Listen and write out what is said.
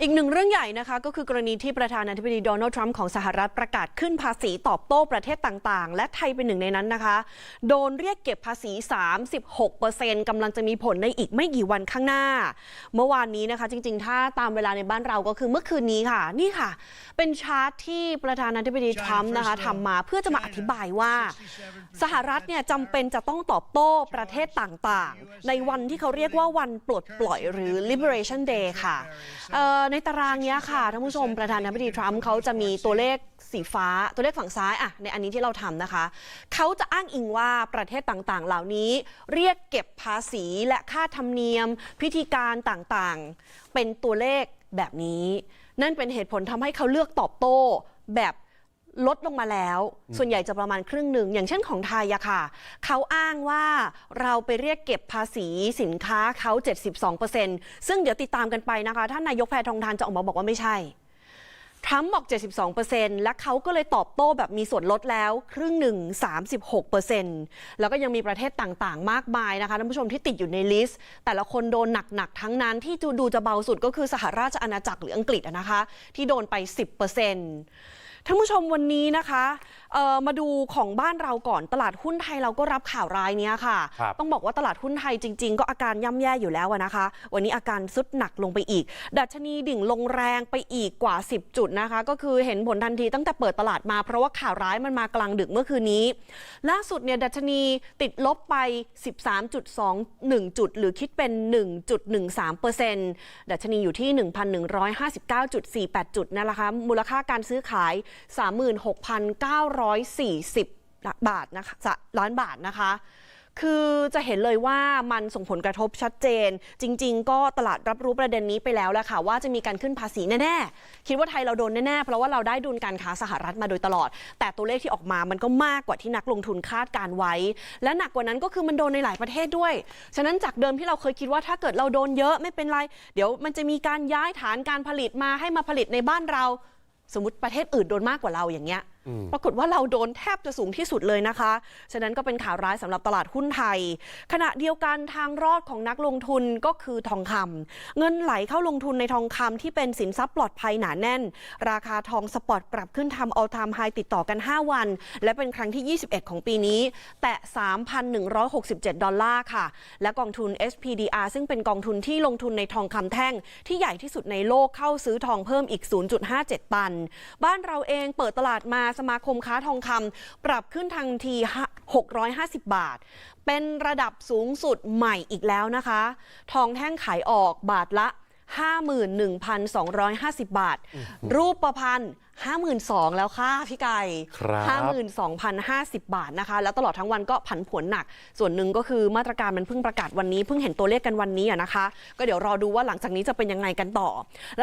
อีกหนึ่งเรื่องใหญ่นะคะก็คือกรณีที่ประธานาธิบดีโดนัลด์ทรัมป์ของสหรัฐประกาศขึ้นภาษีตอบโต้ประเทศต่างๆ และไทยเป็นหนึ่งในนั้นนะคะ โดนเรียกเก็บภาษี 36%กำลังจะมีผลในอีกไม่กี่วันข้างหน้า เมื่อวานนี้นะคะ จริงๆ ถ้าตามเวลาในบ้านเราก็คือเมื่อคืนนี้ค่ะ นี่ค่ะ เป็นชาร์ตที่ประธานาธิบดีทรัมป์นะคะทำมาเพื่อจะมาอธิบายว่า สหรัฐเนี่ยจำเป็นจะต้องตอบโต้ประเทศต่างๆ ในวันที่เขาเรียกว่าวันปลดปล่อยหรือ Liberation Day ค่ะเอ่อในตารางเนี้ยค่ะท่านผู้ชมประธานาธิบดีทรัมป์เขาจะมีตัวเลขสีฟ้าตัวเลขฝั่งซ้ายอะในอันนี้ที่เราทำนะคะ เขาจะอ้างอิงว่าประเทศต่างๆ เหล่านี้ เรียกเก็บภาษีและค่าธรรมเนียม พิธีการต่างๆ เป็นตัวเลขแบบนี้ นั่นเป็นเหตุผลทำให้เขาเลือกตอบโต้แบบ ลดลงมาแล้ว ส่วนใหญ่จะประมาณครึ่งหนึ่ง อย่างเช่นของไทยอะค่ะ เขาอ้างว่าเราไปเรียกเก็บภาษีสินค้าเขา 72%ซึ่งเดี๋ยวติดตามกันไปนะคะ ท่านนายกแพทองทานจะออกมาบอกว่าไม่ใช่ ทรัมป์บอก 72%และเขาก็เลยตอบโต้แบบมีส่วนลดแล้ว ครึ่งหนึ่ง 36%แล้วก็ยังมีประเทศต่างๆ มากมายนะคะท่านผู้ชมที่ติดอยู่ในลิสต์ แต่ละคนโดนหนักๆ ทั้งนั้นที่ดูจะเบาสุดก็คือสหราชอาณาจักรหรืออังกฤษอะนะคะ ที่โดนไป 10% ท่านผู้ชมวันนี้นะคะ เอ่อมาดูของบ้านเราก่อนตลาดหุ้นไทยเราก็รับข่าวร้ายเนี้ยค่ะครับต้องบอกว่าตลาดหุ้นไทยจริง ๆ ก็อาการย่ำแย่อยู่แล้วอะนะคะ วันนี้อาการสุดหนักลงไปอีก ดัชนีดิ่งลงแรงไปอีกกว่า 10 จุดนะคะ ก็คือเห็นผลทันทีตั้งแต่เปิดตลาดมาเพราะว่าข่าวร้ายมันมากลางดึกเมื่อคืนนี้ ล่าสุดเนี่ยดัชนีติดลบไป 13.21 จุด หรือคิดเป็น 1.13%ดัชนีอยู่ที่ 1,159.48 จุดนั่นแหละคะมูลค่าการซื้อขาย36,940 บาทนะคะจะล้านบาทนะคะ คือจะเห็นเลยว่ามันส่งผลกระทบชัดเจน จริง ๆ ก็ตลาดรับรู้ประเด็นนี้ไปแล้วแหละค่ะ ว่าจะมีการขึ้นภาษีแน่ๆ คิดว่าไทยเราโดนแน่ๆ เพราะว่าเราได้ดุลการค้าสหรัฐมาโดยตลอด แต่ตัวเลขที่ออกมามันก็มากกว่าที่นักลงทุนคาดการไว้ และหนักกว่านั้นก็คือมันโดนในหลายประเทศด้วย ฉะนั้นจากเดิมที่เราเคยคิดว่าถ้าเกิดเราโดนเยอะไม่เป็นไร เดี๋ยวมันจะมีการย้ายฐานการผลิตมาให้มาผลิตในบ้านเราสมมติประเทศอื่นโดนมากกว่าเราอย่างเงี้ย ปรากฏว่าเราโดนแทบจะสูงที่สุดเลยนะคะ ฉะนั้นก็เป็นข่าวร้ายสำหรับตลาดหุ้นไทย ขณะเดียวกันทางรอดของนักลงทุนก็คือทองคำเงินไหลเข้าลงทุนในทองคำที่เป็นสินทรัพย์ปลอดภัยหนาแน่น ราคาทองสปอร์ตปรับขึ้นทำ all time high ติดต่อกัน 5 วัน และเป็นครั้งที่ 21 ของปีนี้ แตะ3,167 ดอลลาร์ค่ะ และกองทุน SPDR ซึ่งเป็นกองทุนที่ลงทุนในทองคำแท่ง ที่ใหญ่ที่สุดในโลกเข้าซื้อทองเพิ่มอีก 0.57 ตัน บ้านเราเองเปิดตลาดมาสมาคมค้าทองคำปรับขึ้นทันที 650 บาท เป็นระดับสูงสุดใหม่อีกแล้วนะคะ ทองแท่งขายออกบาทละ 51,250 บาท รูปประพันธ์52,000แล้วค่ะพี่ไก่ครับ52,050 บาทนะคะ แล้วตลอดทั้งวันก็ผันผวนหนัก ส่วนหนึ่งก็คือมาตรการมันเพิ่งประกาศวันนี้ เพิ่งเห็นตัวเลขกันวันนี้อะนะคะ ก็เดี๋ยวรอดูว่าหลังจากนี้จะเป็นยังไงกันต่อแล้ว